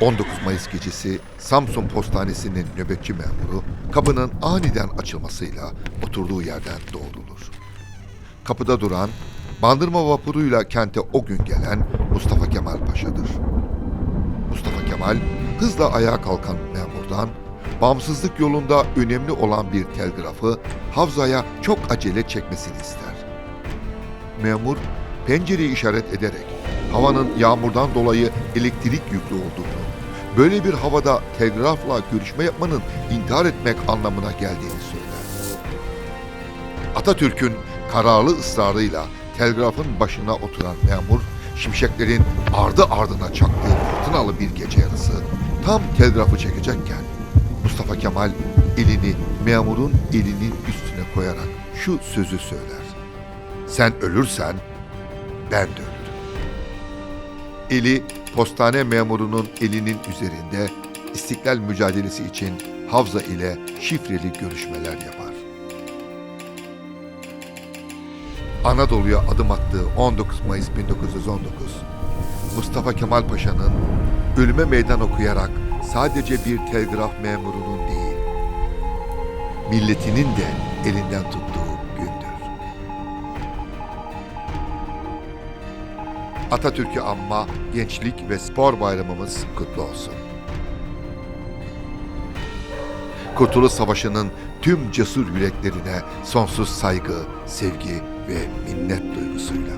19 Mayıs gecesi Samsun Postanesi'nin nöbetçi memuru kapının aniden açılmasıyla oturduğu yerden doğrulur. Kapıda duran, bandırma vapuruyla kente o gün gelen Mustafa Kemal Paşa'dır. Mustafa Kemal hızla ayağa kalkan memurdan bağımsızlık yolunda önemli olan bir telgrafı Havza'ya çok acele çekmesini ister. Memur pencereyi işaret ederek havanın yağmurdan dolayı elektrik yüklü olduğunu, böyle bir havada telgrafla görüşme yapmanın intihar etmek anlamına geldiğini söyler. Atatürk'ün kararlı ısrarıyla telgrafın başına oturan memur, şimşeklerin ardı ardına çaktığı fırtınalı bir gece yarısı tam telgrafı çekecekken Mustafa Kemal elini memurun elinin üstüne koyarak şu sözü söyler. Sen ölürsen ben de ölürüm. Eli postane memurunun elinin üzerinde istiklal mücadelesi için Havza ile şifreli görüşmeler yapar. Anadolu'ya adım attığı 19 Mayıs 1919, Mustafa Kemal Paşa'nın ölüme meydan okuyarak sadece bir telgraf memurunun değil, milletinin de elinden tuttuğu Atatürk'ü anma Gençlik ve Spor Bayramımız kutlu olsun. Kurtuluş Savaşı'nın tüm cesur yüreklerine sonsuz saygı, sevgi ve minnet duygusuyla.